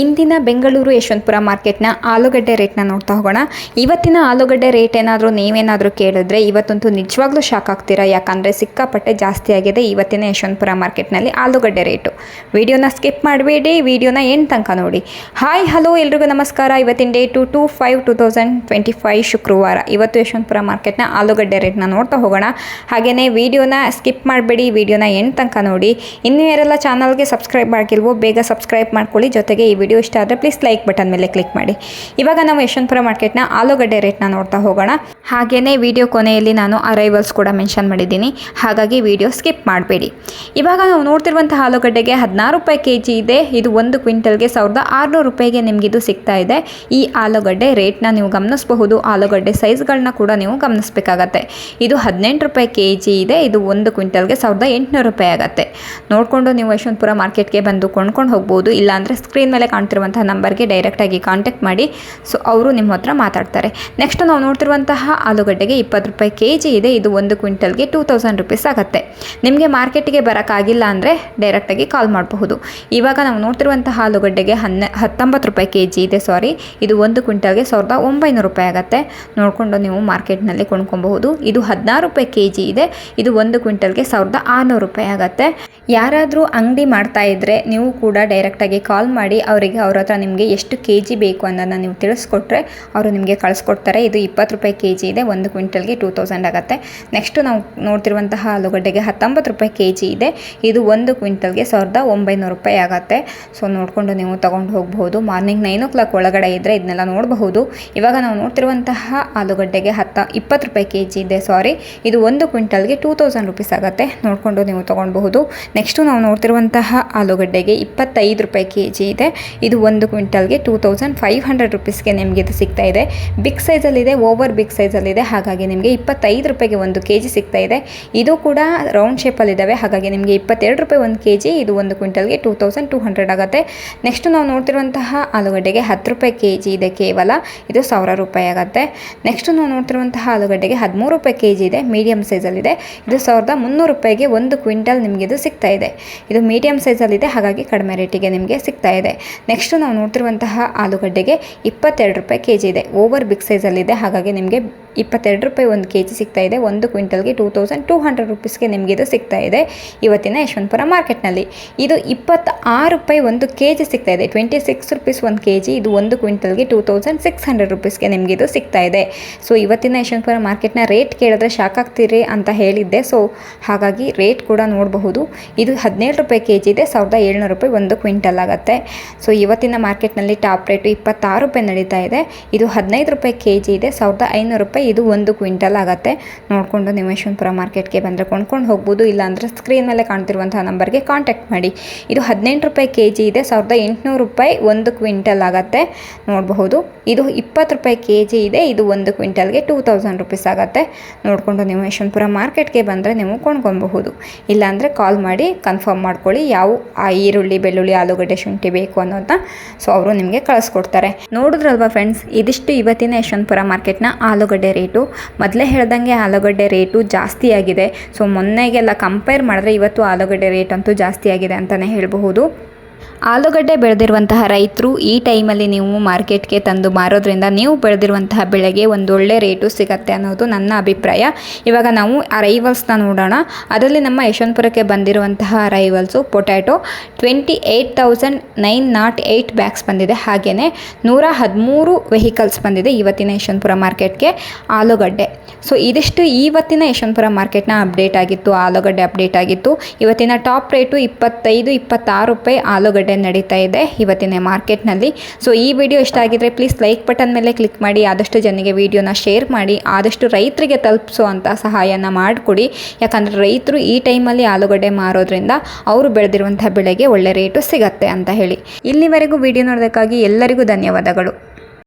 ಇಂದಿನ ಬೆಂಗಳೂರು ಯಶವಂತಪುರ ಮಾರ್ಕೆಟ್ನ ಆಲೂಗಡ್ಡೆ ರೇಟ್ನ ನೋಡ್ತಾ ಹೋಗೋಣ. ಇವತ್ತಿನ ಆಲೂಗಡ್ಡೆ ರೇಟ್ ಏನಾದರೂ ನೀವೇನಾದರೂ ಕೇಳಿದ್ರೆ ಇವತ್ತಂತೂ ನಿಜವಾಗ್ಲೂ ಶಾಕ್ ಆಗ್ತೀರಾ? ಯಾಕಂದರೆ ಸಿಕ್ಕಾಪಟ್ಟೆ ಜಾಸ್ತಿ ಆಗಿದೆ ಇವತ್ತಿನ ಯಶವಂತಪುರ ಮಾರ್ಕೆಟ್ನಲ್ಲಿ ಆಲೂಗಡ್ಡೆ ರೇಟು. ವಿಡಿಯೋನ ಸ್ಕಿಪ್ ಮಾಡಬೇಡಿ, ವಿಡಿಯೋನ ಏನು ತನಕ ನೋಡಿ. ಹಾಯ್, ಹಲೋ, ಎಲ್ರಿಗೂ ನಮಸ್ಕಾರ. ಇವತ್ತಿನ day two five two thousand twenty five ಶುಕ್ರವಾರ. ಇವತ್ತು ಯಶವಂತಪುರ ಮಾರ್ಕೆಟ್ನ ಆಲೂಗಡ್ಡೆ ರೇಟ್ನ ನೋಡ್ತಾ ಹೋಗೋಣ. ಹಾಗೆಯೇ ವಿಡಿಯೋನ ಸ್ಕಿಪ್ ಮಾಡಬೇಡಿ, ವಿಡಿಯೋನ ಎಂಟು ತನಕ ನೋಡಿ. ಇನ್ನೂ ಯಾರೆಲ್ಲ ಚಾನಲ್ಗೆ ಸಬ್ಸ್ಕ್ರೈಬ್ ಆಗಿಲ್ವೋ, ಬೇಗ ಸಬ್ಸ್ಕ್ರೈಬ್ ಮಾಡ್ಕೊಳ್ಳಿ. ಜೊತೆಗೆ ವಿಡಿಯೋ ಇಷ್ಟ ಆದರೆ ಪ್ಲೀಸ್ ಲೈಕ್ ಬಟನ್ ಮೇಲೆ ಕ್ಲಿಕ್ ಮಾಡಿ. ಇವಾಗ ನಾವು ಯಶವಂತಪುರ ಮಾರ್ಕೆಟ್ನ ಆಲೂಗಡ್ಡೆ ರೇಟ್ನ ನೋಡ್ತಾ ಹೋಗೋಣ. ಹಾಗೆಯೇ ವಿಡಿಯೋ ಕೊನೆಯಲ್ಲಿ ನಾನು ಅರೈವಲ್ಸ್ ಕೂಡ ಮೆನ್ಷನ್ ಮಾಡಿದ್ದೀನಿ. ಹಾಗಾಗಿ ವಿಡಿಯೋ ಸ್ಕಿಪ್ ಮಾಡಬೇಡಿ. ಇವಾಗ ನಾವು ನೋಡ್ತಿರುವಂಥ ಆಲೂಗಡ್ಡೆಗೆ ಹದಿನಾರು ರೂಪಾಯಿ ಕೆ ಜಿ ಇದೆ. ಇದು ಒಂದು ಕ್ವಿಂಟಲ್ಗೆ ಸಾವಿರದ ಆರುನೂರು ರೂಪಾಯಿಗೆ ನಿಮಗಿದು ಸಿಗ್ತಾ ಇದೆ. ಈ ಆಲೂಗಡ್ಡೆ ರೇಟ್ನ ನೀವು ಗಮನಿಸಬಹುದು. ಆಲೂಗಡ್ಡೆ ಸೈಜ್ಗಳನ್ನ ಕೂಡ ನೀವು ಗಮನಿಸಬೇಕಾಗತ್ತೆ. ಇದು ಹದಿನೆಂಟು ರೂಪಾಯಿ ಕೆ ಜಿ ಇದೆ. ಇದು ಒಂದು ಕ್ವಿಂಟಲ್ಗೆ ಸಾವಿರದ ಎಂಟುನೂರು ರೂಪಾಯಿ ಆಗುತ್ತೆ. ನೋಡಿಕೊಂಡು ನೀವು ಯಶವಂತಪುರ ಮಾರ್ಕೆಟ್ಗೆ ಬಂದು ಕೊಂಡ್ಕೊಂಡು ಹೋಗ್ಬೋದು. ಇಲ್ಲಾಂದರೆ ಸ್ಕ್ರೀನ್ ಮೇಲೆ ಕಾಣ್ತಿರುವಂತಹ ನಂಬರ್ಗೆ ಡೈರೆಕ್ಟಾಗಿ ಕಾಂಟ್ಯಾಕ್ಟ್ ಮಾಡಿ. ಸೊ ಅವರು ನಿಮ್ಮ ಹತ್ರ ಮಾತಾಡ್ತಾರೆ. ನೆಕ್ಸ್ಟ್ ನಾವು ನೋಡ್ತಿರುವಂತಹ ಆಲೂಗಡ್ಡೆಗೆ ಇಪ್ಪತ್ತು ರೂಪಾಯಿ ಕೆ ಜಿ ಇದೆ. ಇದು ಒಂದು ಕ್ವಿಂಟಲ್ಗೆ ಟೂ ತೌಸಂಡ್ ರುಪೀಸ್ ಆಗುತ್ತೆ. ನಿಮಗೆ ಮಾರ್ಕೆಟಿಗೆ ಬರೋಕ್ಕಾಗಿಲ್ಲ ಅಂದರೆ ಡೈರೆಕ್ಟಾಗಿ ಕಾಲ್ ಮಾಡಬಹುದು. ಇವಾಗ ನಾವು ನೋಡ್ತಿರುವಂತಹ ಆಲೂಗಡ್ಡೆಗೆ ಹನ್ನೆ, ಹತ್ತೊಂಬತ್ತು ರೂಪಾಯಿ ಕೆ ಜಿ ಇದೆ ಸಾರಿ ಇದು ಒಂದು ಕ್ವಿಂಟಲ್ಗೆ ಸಾವಿರದ ಒಂಬೈನೂರು ರೂಪಾಯಿ ಆಗುತ್ತೆ. ನೋಡಿಕೊಂಡು ನೀವು ಮಾರ್ಕೆಟ್ನಲ್ಲಿ ಕೊಂಡ್ಕೊಬಹುದು. ಇದು ಹದಿನಾರು ರೂಪಾಯಿ ಕೆ ಜಿ ಇದೆ. ಇದು ಒಂದು ಕ್ವಿಂಟಲ್ಗೆ ಸಾವಿರದ ಆರುನೂರು ರೂಪಾಯಿ ಆಗುತ್ತೆ. ಯಾರಾದರೂ ಅಂಗಡಿ ಮಾಡ್ತಾ ಇದ್ದರೆ ನೀವು ಕೂಡ ಡೈರೆಕ್ಟಾಗಿ ಕಾಲ್ ಮಾಡಿ ಅವರಿಗೆ ಅವ್ರ ಹತ್ರ ನಿಮಗೆ ಎಷ್ಟು ಕೆ ಜಿ ಬೇಕು ಅನ್ನೋದನ್ನ ನೀವು ತಿಳಿಸ್ಕೊಟ್ರೆ ಅವರು ನಿಮಗೆ ಕಳಿಸ್ಕೊಡ್ತಾರೆ. ಇದು ಇಪ್ಪತ್ತು ರೂಪಾಯಿ ಕೆ ಜಿ ಇದೆ, ಒಂದು ಕ್ವಿಂಟಲ್ಗೆ ಟೂ ತೌಸಂಡ್ ಆಗುತ್ತೆ. ನೆಕ್ಸ್ಟು ನಾವು ನೋಡ್ತಿರುವಂತಹ ಆಲೂಗಡ್ಡೆಗೆ ಹತ್ತೊಂಬತ್ತು ರೂಪಾಯಿ ಕೆ ಜಿ ಇದೆ, ಇದು ಒಂದು ಕ್ವಿಂಟಲ್ಗೆ ಸಾವಿರದ ಒಂಬೈನೂರು ರೂಪಾಯಿ ಆಗುತ್ತೆ. ಸೊ ನೋಡಿಕೊಂಡು ನೀವು ತೊಗೊಂಡು ಹೋಗ್ಬೋದು. ಮಾರ್ನಿಂಗ್ ನೈನ್ ಓ ಕ್ಲಾಕ್ ಒಳಗಡೆ ಇದ್ದರೆ ಇದನ್ನೆಲ್ಲ ನೋಡಬಹುದು. ಇವಾಗ ನಾವು ನೋಡ್ತಿರುವಂತಹ ಆಲೂಗಡ್ಡೆಗೆ ಹತ್ತ, ಇಪ್ಪತ್ತು ರೂಪಾಯಿ ಕೆ ಜಿ ಇದೆ, ಸಾರಿ, ಇದು ಒಂದು ಕ್ವಿಂಟಲ್ಗೆ ಟೂ ತೌಸಂಡ್ ರುಪೀಸ್ ಆಗುತ್ತೆ. ನೋಡಿಕೊಂಡು ನೀವು ತೊಗೊಳ್ಬಹುದು ನೆಕ್ಸ್ಟು ನಾವು ನೋಡ್ತಿರುವಂತಹ ಆಲೂಗಡ್ಡೆಗೆ ಇಪ್ಪತ್ತೈದು ರೂಪಾಯಿ ಕೆ ಜಿ ಇದೆ ಇದು ಒಂದು ಕ್ವಿಂಟಲ್ಗೆ ಟೂ ತೌಸಂಡ್ ಫೈವ್ ಹಂಡ್ರೆಡ್ ರುಪೀಸ್ಗೆ ನಿಮಗೆ ಇದು ಸಿಗ್ತಾ ಇದೆ. ಬಿಗ್ ಸೈಜಲ್ಲಿದೆ, ಓವರ್ ಬಿಗ್ ಸೈಜಲ್ಲಿದೆ, ಹಾಗಾಗಿ ನಿಮಗೆ ಇಪ್ಪತ್ತೈದು ರೂಪಾಯಿಗೆ ಒಂದು ಕೆ ಜಿ ಸಿಗ್ತಾ ಇದೆ. ಇದು ಕೂಡ ರೌಂಡ್ ಶೇಪಲ್ಲಿದ್ದಾವೆ ಹಾಗಾಗಿ ನಿಮಗೆ ಇಪ್ಪತ್ತೆರಡು ರೂಪಾಯಿ ಒಂದು ಕೆ ಜಿ ಇದು ಒಂದು ಕ್ವಿಂಟಲ್ಗೆ ಟೂ ತೌಸಂಡ್ ಟೂ ಹಂಡ್ರೆಡ್ ಆಗುತ್ತೆ. ನೆಕ್ಸ್ಟ್ ನಾವು ನೋಡ್ತಿರುವಂತಹ ಆಲೂಗಡ್ಡೆಗೆ ಹತ್ತು ರೂಪಾಯಿ ಕೆ ಜಿ ಇದೆ ಕೇವಲ, ಇದು ಸಾವಿರ ರೂಪಾಯಿ ಆಗುತ್ತೆ. ನೆಕ್ಸ್ಟ್ ನಾವು ನೋಡ್ತಿರುವಂತಹ ಆಲೂಗಡ್ಡೆಗೆ ಹದಿಮೂರು ರೂಪಾಯಿ ಕೆ ಜಿ ಇದೆ ಮೀಡಿಯಮ್ ಸೈಜಲ್ಲಿದೆ. ಇದು ಸಾವಿರದ ಮುನ್ನೂರು ರೂಪಾಯಿಗೆ ಒಂದು ಕ್ವಿಂಟಲ್ ನಿಮಗೆ ಇದು ಸಿಗ್ತಾ ಇದೆ. ಇದು ಮೀಡಿಯಮ್ ಸೈಜಲ್ಲಿದೆ, ಹಾಗಾಗಿ ಕಡಿಮೆ ರೇಟಿಗೆ ನಿಮಗೆ ಸಿಗ್ತಾ ಇದೆ. ನೆಕ್ಸ್ಟ್ ನಾವು ನೋಡ್ತಿರುವಂತಹ ಆಲೂಗಡ್ಡೆಗೆ ಇಪ್ಪತ್ತೆರಡು ರೂಪಾಯಿ ಕೆ ಜಿ ಇದೆ ಓವರ್ ಬಿಗ್ ಸೈಜಲ್ಲಿದೆ ಹಾಗಾಗಿ ನಿಮಗೆ ಇಪ್ಪತ್ತೆರಡು ರೂಪಾಯಿ ಒಂದು ಕೆ ಜಿ ಸಿಗ್ತಾ ಇದೆ. ಒಂದು ಕ್ವಿಂಟಲ್ಗೆ ಟೂ ತೌಸಂಡ್ ಟೂ ಹಂಡ್ರೆಡ್ ರುಪೀಸ್ಗೆ ನಿಮಗೆ ಇದು ಸಿಗ್ತಾ ಇದೆ ಇವತ್ತಿನ ಯಶವಂತಪುರ ಮಾರ್ಕೆಟ್ನಲ್ಲಿ. ಇದು ಇಪ್ಪತ್ತಾರು ರೂಪಾಯಿ ಒಂದು ಕೆ ಜಿ ಸಿಗ್ತಾ ಇದೆ. ಟ್ವೆಂಟಿ ಸಿಕ್ಸ್ ರುಪೀಸ್ ಒಂದು ಕೆ ಜಿ, ಇದು ಒಂದು ಕ್ವಿಂಟಲ್ಗೆ ಟೂ ತೌಸಂಡ್ ಸಿಕ್ಸ್ ಹಂಡ್ರೆಡ್ ರುಪೀಸ್ಗೆ ನಿಮಗೆ ಇದು ಸಿಗ್ತಾ ಇದೆ. ಸೊ, ಇವತ್ತಿನ ಯಶವಂತಪುರ ಮಾರ್ಕೆಟ್ನ ರೇಟ್ ಕೇಳಿದ್ರೆ ಶಾಕ್ ಆಗ್ತೀರಿ ಅಂತ ಹೇಳಿದ್ದೆ. ಸೊ, ಹಾಗಾಗಿ ರೇಟ್ ಕೂಡ ನೋಡಬಹುದು. ಇದು ಹದಿನೇಳು ರೂಪಾಯಿ ಕೆ ಜಿ ಇದೆ. ಸಾವಿರದ ಏಳ್ನೂರು ರೂಪಾಯಿ ಒಂದು ಕ್ವಿಂಟಲ್ ಆಗುತ್ತೆ. ಸೊ, ಇವತ್ತಿನ ಮಾರ್ಕೆಟ್ನಲ್ಲಿ ಟಾಪ್ ರೇಟು ಇಪ್ಪತ್ತಾರು ರೂಪಾಯಿ ನಡೀತಾ ಇದೆ. ಇದು ಹದಿನೈದು ರೂಪಾಯಿ ಕೆ ಜಿ ಇದೆ. ಸಾವಿರದ ಐನೂರು ರೂಪಾಯಿ ಇದು ಒಂದು ಕ್ವಿಂಟಲ್ ಆಗುತ್ತೆ. ನೋಡಿಕೊಂಡು ನೀವು ಯಶವಂತಪುರ ಮಾರ್ಕೆಟ್ಗೆ ಬಂದರೆ ಕೊಂಡ್ಕೊಂಡು ಹೋಗ್ಬೋದು. ಇಲ್ಲಾಂದರೆ ಸ್ಕ್ರೀನ್ ಮೇಲೆ ಕಾಣ್ತಿರುವಂತಹ ನಂಬರ್ಗೆ ಕಾಂಟ್ಯಾಕ್ಟ್ ಮಾಡಿ. ಇದು ಹದಿನೆಂಟು ರೂಪಾಯಿ ಕೆ ಜಿ ಇದೆ. ಸಾವಿರದ ಎಂಟುನೂರು ರೂಪಾಯಿ ಒಂದು ಕ್ವಿಂಟಲ್ ಆಗುತ್ತೆ. ನೋಡಬಹುದು. ಇದು ಇಪ್ಪತ್ತು ರೂಪಾಯಿ ಕೆ ಜಿ ಇದೆ. ಇದು ಒಂದು ಕ್ವಿಂಟಲ್ಗೆ ಟೂ ತೌಸಂಡ್ ರುಪೀಸ್ ಆಗುತ್ತೆ. ನೋಡಿಕೊಂಡು ನೀವು ಯಶವಂತಪುರ ಮಾರ್ಕೆಟ್ಗೆ ಬಂದರೆ ನೀವು ಕೊಂಡ್ಕೊಬಹುದು ಇಲ್ಲಾಂದರೆ ಕಾಲ್ ಮಾಡಿ ಕನ್ಫರ್ಮ್ ಮಾಡ್ಕೊಳ್ಳಿ ಯಾವ ಆ ಈರುಳ್ಳಿ, ಬೆಳ್ಳುಳ್ಳಿ, ಆಲೂಗಡ್ಡೆ, ಶುಂಠಿ ಬೇಕು ಅನ್ನೋದನ್ನ ಸೊ, ಅವರು ನಿಮಗೆ ಕಳಿಸ್ಕೊಡ್ತಾರೆ. ನೋಡಿದ್ರಲ್ವಾ ಫ್ರೆಂಡ್ಸ್ ಇದಿಷ್ಟು ಇವತ್ತಿನ ಯಶವಂತಪುರ ಮಾರ್ಕೆಟ್ನ ಆಲೂಗಡ್ಡೆ ರೇಟು. ಮೊದಲೇ ಹೇಳ್ದಂಗೆ ಆಲೂಗಡ್ಡೆ ರೇಟು ಜಾಸ್ತಿ ಆಗಿದೆ. ಸೊ ಮೊನ್ನೆಗೆಲ್ಲ ಕಂಪೇರ್ ಮಾಡಿದ್ರೆ ಇವತ್ತು ಆಲೂಗಡ್ಡೆ ರೇಟ್ ಅಂತೂ ಜಾಸ್ತಿ ಆಗಿದೆ ಅಂತಲೇ ಹೇಳಬಹುದು. ಆಲೂಗಡ್ಡೆ ಬೆಳೆದಿರುವಂತಹ ರೈತರು ಈ ಟೈಮಲ್ಲಿ ನೀವು ಮಾರ್ಕೆಟ್ಗೆ ತಂದು ಮಾರೋದ್ರಿಂದ ನೀವು ಬೆಳೆದಿರುವಂತಹ ಬೆಳೆಗೆ ಒಂದು ಒಳ್ಳೆ ರೇಟು ಸಿಗತ್ತೆ ಅನ್ನೋದು ನನ್ನ ಅಭಿಪ್ರಾಯ. ಇವಾಗ ನಾವು ಅರೈವಲ್ಸ್ನ ನೋಡೋಣ. ಅದರಲ್ಲಿ ನಮ್ಮ ಯಶವಂತಪುರಕ್ಕೆ ಬಂದಿರುವಂತಹ arrivals potato twenty eight thousand nine naught eight bags ಬಂದಿದೆ. ಹಾಗೆಯೇ ನೂರ ಹದಿಮೂರು ವೆಹಿಕಲ್ಸ್ ಬಂದಿದೆ ಇವತ್ತಿನ ಯಶವಂತಪುರ ಮಾರ್ಕೆಟ್ಗೆ ಆಲೂಗಡ್ಡೆ. ಸೊ ಇದಿಷ್ಟು ಇವತ್ತಿನ ಯಶವಂತಪುರ ಮಾರ್ಕೆಟ್ನ ಅಪ್ಡೇಟ್ ಆಗಿತ್ತು, ಆಲೂಗಡ್ಡೆ ಅಪ್ಡೇಟ್ ಆಗಿತ್ತು. ಇವತ್ತಿನ ಟಾಪ್ ರೇಟು ಇಪ್ಪತ್ತೈದು, ಇಪ್ಪತ್ತಾರು ರೂಪಾಯಿ ಆಲೂಗಡ್ಡೆ ನಡೀತಾ ಇದೆ ಇವತ್ತಿನ ಮಾರ್ಕೆಟ್ನಲ್ಲಿ. ಸೊ ಈ ವಿಡಿಯೋ ಇಷ್ಟ ಆಗಿದ್ರೆ ಪ್ಲೀಸ್ ಲೈಕ್ ಬಟನ್ ಮೇಲೆ ಕ್ಲಿಕ್ ಮಾಡಿ, ಆದಷ್ಟು ಜನರಿಗೆ ವಿಡಿಯೋನ ಶೇರ್ ಮಾಡಿ, ಆದಷ್ಟು ರೈತರಿಗೆ ತಲುಪಿಸುವಂಥ ಸಹಾಯನ ಮಾಡಿಕೊಡಿ. ಯಾಕಂದರೆ ರೈತರು ಈ ಟೈಮಲ್ಲಿ ಆಲೂಗಡ್ಡೆ ಮಾರೋದ್ರಿಂದ ಅವರು ಬೆಳೆದಿರುವಂಥ ಬೆಳೆಗೆ ಒಳ್ಳೆ ರೇಟು ಸಿಗತ್ತೆ ಅಂತ ಹೇಳಿ. ಇಲ್ಲಿವರೆಗೂ ವಿಡಿಯೋ ನೋಡೋದಕ್ಕಾಗಿ ಎಲ್ಲರಿಗೂ ಧನ್ಯವಾದಗಳು.